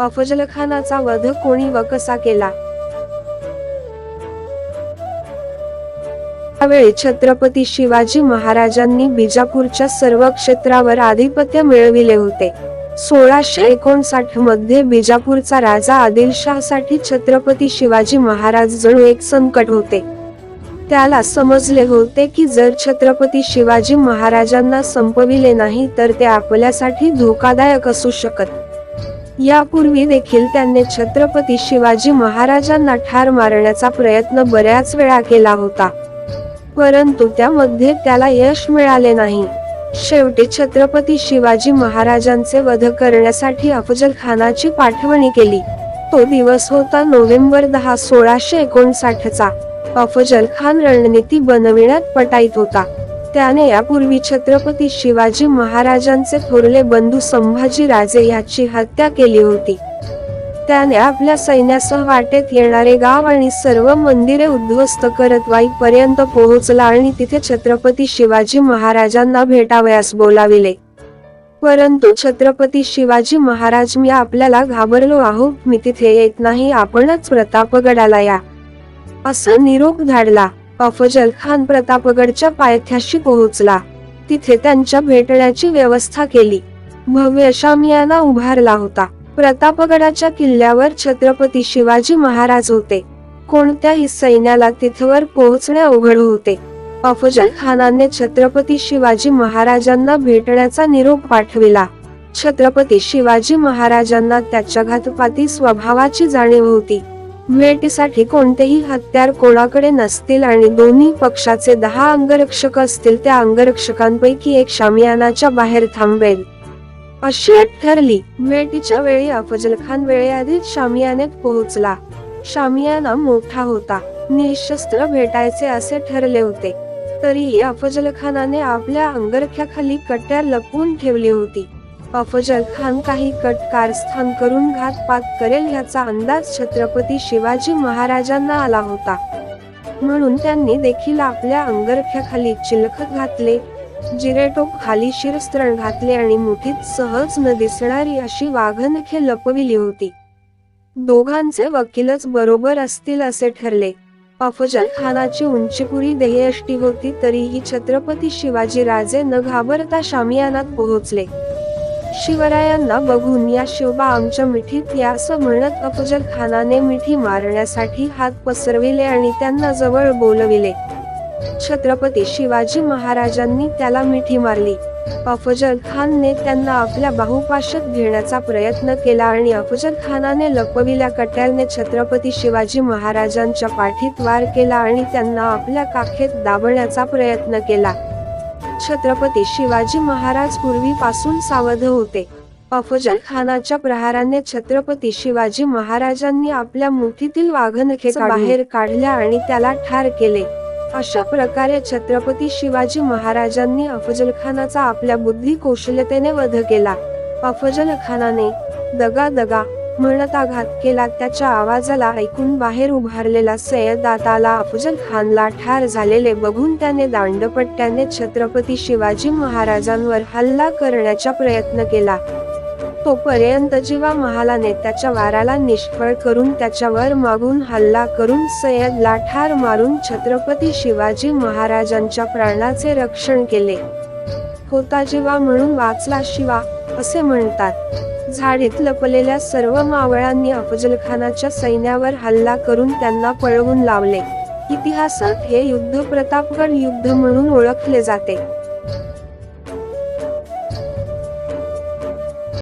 अफजलखानाचा वध कोणी व कसा केला? त्यावेळी छत्रपती शिवाजी महाराजांनी बिजापूरच्या सर्व क्षेत्रावर आधिपत्य मिळविले होते. सोळाशे एकोणसाठमध्ये बिजापूरचा राजा आदिलशाहसाठी छत्रपती शिवाजी महाराज जणू एक संकट होते. त्याला समजले होते की जर छत्रपती शिवाजी महाराजांना संपविले नाही तर ते आपल्यासाठी धोकादायक असू शकत. यापूर्वी देखील त्यांनी छत्रपती शिवाजी महाराजांना ठार मारण्याचा प्रयत्न बऱ्याच वेळा केला होता. परंतु त्यामध्ये त्याला यश मिळाले नाही. शेवटी छत्रपती शिवाजी महाराजांचे वध करण्यासाठी अफजल खानाची पाठवणी केली. तो दिवस होता नोव्हेंबर दहा सोळाशे एकोणसाठचा. अफजल खान रणनीती बनविण्यात पटाईत होता. त्याने यापूर्वी छत्रपती शिवाजी महाराजांचे थोरले बंधू संभाजी राजे याची हत्या केली होती. त्याने आपल्या सैन्यासह वाटेत येणारे गाव आणि सर्व मंदिरे उद्ध्वस्त करत वाईपर्यंत पोहोचला आणि तिथे छत्रपती शिवाजी महाराजांना भेटावयास बोलाविले. परंतु छत्रपती शिवाजी महाराज मी आपल्याला घाबरलो आहोत मी तिथे येत नाही आपणच प्रतापगडाला या. असा निरोप धाडला. अफजल खान प्रतापगडच्या पायथ्याशी पोहोचला. तिथे त्यांच्या भेटण्याची व्यवस्था केली. भव्य शामियाना उभारला होता. प्रतापगडाच्या किल्ल्यावर छत्रपती शिवाजी महाराज होते. कोणत्याही सैन्याला तिथवर पोहोचणे अवघड होते. अफजल खानाने छत्रपती शिवाजी महाराजांना भेटण्याचा निरोप पाठविला. छत्रपती शिवाजी महाराजांना त्याच्या घातपाती स्वभावाची जाणीव होती. भेटीसाठी कोणतेही हत्यार कोणाकडे नसतील आणि दोन्ही पक्षाचे दहा अंगरक्षक असतील त्या अंगरक्षकांपैकी एक शामियानाच्या बाहेर थांबेल. अशी अट ठरली. भेटीच्या वेळी अफजल खान वेळेआधीच शामियानेत पोहोचला. शामियाना मोठा होता. निशस्त्र भेटायचे असे ठरले होते. तरीही अफजल खानाने आपल्या अंगरख्याखाली कट्यार लपवून ठेवली होती. अफजल खान काही कट कारस्थान करून घातपात करेल ह्याचा अंदाज छत्रपती शिवाजी महाराजांना आला होता. म्हणून त्यांनी देखील आपल्या अंगरख्याखाली चिलखत घातले जिरेटोप खाली शिरस्त्रण घातले आणि मुठीत सहज न दिसणारी अशी वाघनखे लपविली होती. दोघांचे वकीलच बरोबर असतील असे ठरले. अफजल खानाची उंचीपुरी देहयष्टी होती तरीही छत्रपती शिवाजी राजे न घाबरता शामियानात पोहोचले. शिवरायांना बघून या शिवबा आमच्या मिठीत या असं म्हणत अफजल खानाने मिठी मारण्यासाठी हात पसरविले आणि त्यांना जवळ बोलविले. छत्रपती शिवाजी महाराजांनी त्याला मिठी मारली. अफजल खानने त्यांना आपल्या बाहुपाशात घेण्याचा प्रयत्न केला आणि अफजल खानाने लपविल्या कट्यालने छत्रपती शिवाजी महाराजांच्या पाठीत वार केला आणि त्यांना आपल्या काखेत दाबण्याचा प्रयत्न केला. छत्रपती शिवाजी महाराज पूर्वीपासून सावध होते. अफजल खानाच्या प्रहाराने छत्रपती शिवाजी महाराजांनी आपल्या मुठीतील वाघनखे बाहेर काढल्या आणि त्याला ठार केले. अशा प्रकारे छत्रपती शिवाजी महाराजांनी अफजल खानाचा आपल्या बुद्धी कौशल्यतेने वध केला. अफजल खानाने दगा दगा म्हणत आघात केला. त्याच्या आवाजाला ऐकून बाहेर उभारलेला सय्यदाताला अफजल खानला ठार झालेले बघून त्याने दांडपट्ट्याने छत्रपती शिवाजी महाराजांवर हल्ला करण्याचा प्रयत्न केला. तोपर्यंत जिवा महालाने त्याच्या वाराला निष्फळ करून त्याच्यावर मागून हल्ला करून सय्यदला ठार मारून छत्रपती शिवाजी महाराजांच्या प्राणाचे रक्षण केले. होता जिवा म्हणून वाचला शिवा असे म्हणतात. झाडीत लपलेल्या सर्व मावळांनी अफजल खानाच्या सैन्यावर हल्ला करून त्यांना पळवून लावले. इतिहासात हे युद्ध प्रतापगड युद्ध म्हणून ओळखले जाते.